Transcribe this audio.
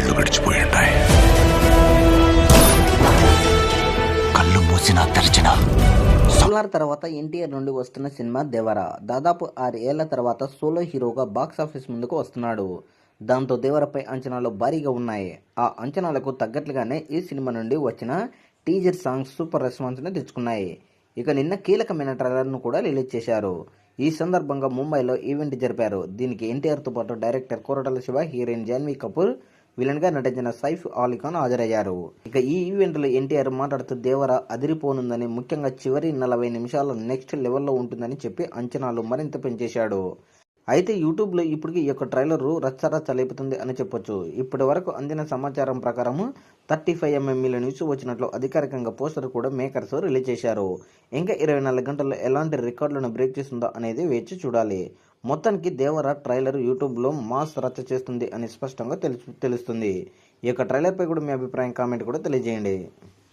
ఏళ్ళు గడిచిపోయి ఉంటాయి. కళ్ళు మూసినా తెరిచినా సోలార్ తర్వాత ఎన్టీఆర్ నుండి వస్తున్న సినిమా దేవర. దాదాపు ఆరు ఏళ్ళ తర్వాత సోలో హీరోగా బాక్స్ ఆఫీస్ ముందుకు వస్తున్నాడు. దాంతో దేవరపై అంచనాలు భారీగా ఉన్నాయి. ఆ అంచనాలకు తగ్గట్లుగానే ఈ సినిమా నుండి వచ్చిన టీజర్ సాంగ్స్ సూపర్ రెస్పాన్స్ని తెచ్చుకున్నాయి. ఇక నిన్న కీలకమైన ట్రైలర్ను కూడా రిలీజ్ చేశారు. ఈ సందర్భంగా ముంబైలో ఈవెంట్ జరిపారు. దీనికి ఎన్టీఆర్తో పాటు డైరెక్టర్ కోరటల శివ హీరోయిన్ జాన్వీ కపూర్ విలన్గా నటించిన సైఫ్ అలీ ఖాన్ హాజరయ్యారు. ఇక ఈ ఈవెంట్లో ఎన్టీఆర్ మాట్లాడుతూ దేవర అదిరిపోనుందని ముఖ్యంగా చివరి నలభై నిమిషాలు నెక్స్ట్ లెవెల్లో ఉంటుందని చెప్పి అంచనాలు మరింత పెంచేశాడు. అయితే యూట్యూబ్లో ఇప్పటికి ఈ యొక్క ట్రైలర్ రచ్చరచ్చ లేపుతుంది అని చెప్పొచ్చు. ఇప్పటి వరకు అందిన సమాచారం ప్రకారం థర్టీ ఫైవ్ ఎంఎంఈల న్యూస్ వచ్చినట్లు అధికారికంగా పోస్టర్ కూడా మేకర్స్ రిలీజ్ చేశారు. ఇంకా ఇరవై నాలుగు గంటల్లో ఎలాంటి రికార్డులను బ్రేక్ చేస్తుందో అనేది వేచి చూడాలి. మొత్తానికి దేవర ట్రైలర్ యూట్యూబ్లో మాస్ రచ్చ చేస్తుంది అని స్పష్టంగా తెలుసు తెలుస్తుంది. ఈ యొక్క ట్రైలర్పై కూడా మీ అభిప్రాయం కామెంట్ కూడా తెలియజేయండి.